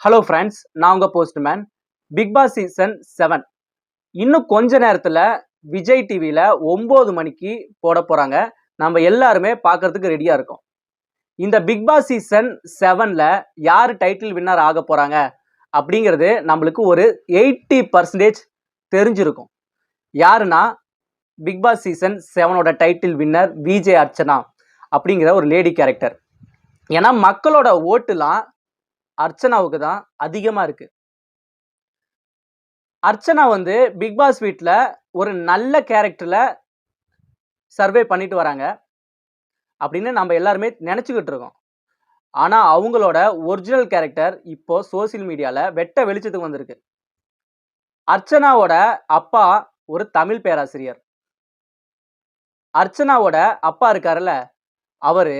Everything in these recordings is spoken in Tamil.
ஹலோ ஃப்ரெண்ட்ஸ் நான் உங்கள் postman Bigg Boss season seven இன்னும் கொஞ்ச நேரத்தில் விஜய் டிவியில் ஒம்பது மணிக்கு போட போகிறாங்க நம்ம எல்லாருமே பார்க்கறதுக்கு ரெடியாக இருக்கோம். இந்த பிக் பாஸ் சீசன் செவனில் யார் டைட்டில் வின்னர் ஆக போகிறாங்க அப்படிங்கிறது நம்மளுக்கு ஒரு எயிட்டி பர்சன்டேஜ் தெரிஞ்சிருக்கும். யாருன்னா பிக் பாஸ் சீசன் செவனோட டைட்டில் வின்னர் விஜே அர்ச்சனா அப்படிங்கிற ஒரு லேடி கேரக்டர் ஏன்னா மக்களோட ஓட்டுலாம் அர்ச்சனாவுக்கு தான் அதிகமாக இருக்குது அர்ச்சனா வந்து பிக் பாஸ் வீட்டில் ஒரு நல்ல கேரக்டரில் சர்வே பண்ணிட்டு வராங்க. அப்படின்னு நம்ம எல்லாருமே நினச்சிக்கிட்டு இருக்கோம். ஆனால் அவங்களோட ஒரிஜினல் கேரக்டர் இப்போ சோசியல் மீடியாவில் வெட்ட வெளிச்சத்துக்கு வந்திருக்கு. அர்ச்சனாவோட அப்பா ஒரு தமிழ் பேராசிரியர். அர்ச்சனாவோட அப்பா இருக்காருல்ல அவரு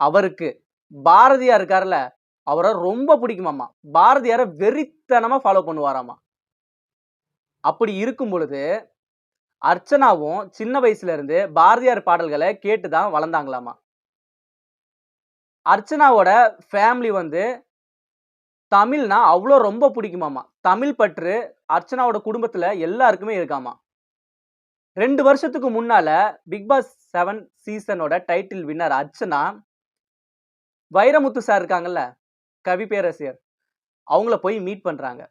அவருக்கு பாரதியார் இருக்காருல்ல அவரை ரொம்ப பிடிக்குமாம்மா. பாரதியாரை வெறித்தனமா ஃபாலோ பண்ணுவாராமா அப்படி இருக்கும் பொழுது அர்ச்சனாவும் சின்ன வயசுல இருந்து பாரதியார் பாடல்களை கேட்டு தான் வளர்ந்தாங்களாமா அர்ச்சனாவோட ஃபேமிலி வந்து தமிழ்னா அவ்வளோ ரொம்ப பிடிக்குமாமா தமிழ் பற்று அர்ச்சனாவோட குடும்பத்தில் எல்லாருக்குமே இருக்காமா ரெண்டு வருஷத்துக்கு முன்னால Bigg Boss seven சீசனோட title winner Archana Vairamuthu sir இருக்காங்கல்ல கவி பேரரசியர். அவங்கள போய் மீட் பண்ணுறாங்க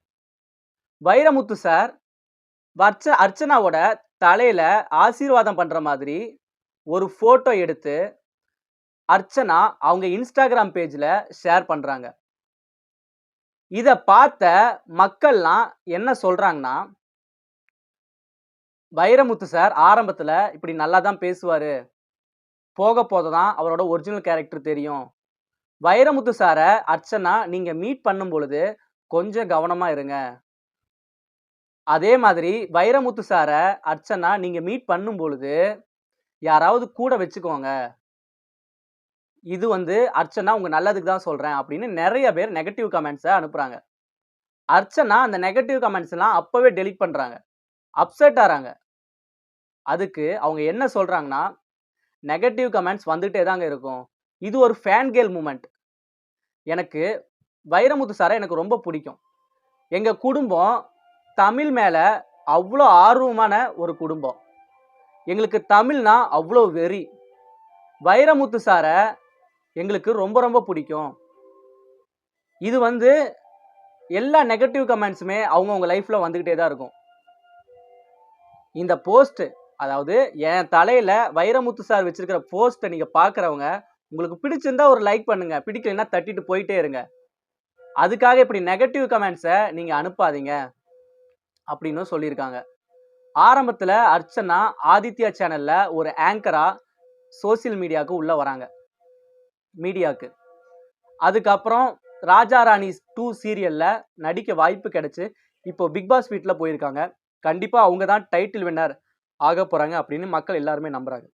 வைரமுத்து சார் வர்ச்ச அர்ச்சனாவோட தலையில் ஆசீர்வாதம் பண்ணுற மாதிரி ஒரு ஃபோட்டோ எடுத்து அர்ச்சனா அவங்க இன்ஸ்டாகிராம் பேஜில் ஷேர் பண்ணுறாங்க இதை பார்த்த மக்கள்லாம் என்ன சொல்கிறாங்கன்னா வைரமுத்து சார் ஆரம்பத்தில் இப்படி நல்லா தான் பேசுவார். போக போக தான் அவரோட ஒரிஜினல் கேரக்டர் தெரியும். வைரமுத்து சாரை அர்ச்சனா நீங்கள் மீட் பண்ணும் பொழுது கொஞ்சம் கவனமாக இருங்க. அதே மாதிரி வைரமுத்து சாரை அர்ச்சனா நீங்கள் மீட் பண்ணும் பொழுது யாராவது கூட வச்சுக்கோங்க. இது வந்து அர்ச்சனா உங்கள் நல்லதுக்கு தான் சொல்கிறேன் அப்படின்னு நிறைய பேர் நெகட்டிவ் கமெண்ட்ஸை அனுப்புகிறாங்க அர்ச்சனா அந்த நெகட்டிவ் கமெண்ட்ஸ்லாம் அப்போவே டெலிட் டெலீட் அப்செட் ஆகிறாங்க அதுக்கு அவங்க என்ன சொல்கிறாங்கன்னா நெகட்டிவ் கமெண்ட்ஸ் வந்துகிட்டே தாங்க இருக்கும். இது ஒரு ஃபேன் கேல் மூமெண்ட் எனக்கு வைரமுத்து சாரை எனக்கு ரொம்ப பிடிக்கும். எங்கள் குடும்பம் தமிழ் மேலே அவ்வளோ ஆர்வமான ஒரு குடும்பம். எங்களுக்கு தமிழ்னா அவ்வளோ வெறி. வைரமுத்து சாரை எங்களுக்கு ரொம்ப ரொம்ப பிடிக்கும். இது வந்து எல்லா நெகட்டிவ் கமெண்ட்ஸுமே அவங்கவுங்க லைஃப்பில் வந்துக்கிட்டே தான் இருக்கும். இந்த போஸ்ட் அதாவது என் தலையில் வைரமுத்து சார் வச்சுருக்கிற போஸ்ட்டை நீங்கள் பார்க்குறவங்க உங்களுக்கு பிடிச்சிருந்தா ஒரு லைக் பண்ணுங்க. பிடிக்கலைன்னா தட்டிட்டு போயிட்டே இருங்க. அதுக்காக இப்படி நெகட்டிவ் கமெண்ட்ஸை நீங்கள் அனுப்பாதீங்க. அப்படின்னு சொல்லியிருக்காங்க. ஆரம்பத்தில் அர்ச்சனா ஆதித்யா சேனலில் ஒரு ஆங்கராக சோசியல் மீடியாவுக்கு உள்ளே வராங்க. மீடியாவுக்கு அதுக்கப்புறம் ராஜா ராணி டூ சீரியலில் நடிக்க வாய்ப்பு கிடச்சி இப்போ பிக் பாஸ் வீட்டில் போயிருக்காங்க. கண்டிப்பாக அவங்க தான் டைட்டில் வின்னர் ஆக போகிறாங்க அப்படின்னு மக்கள் எல்லாருமே நம்புகிறாங்க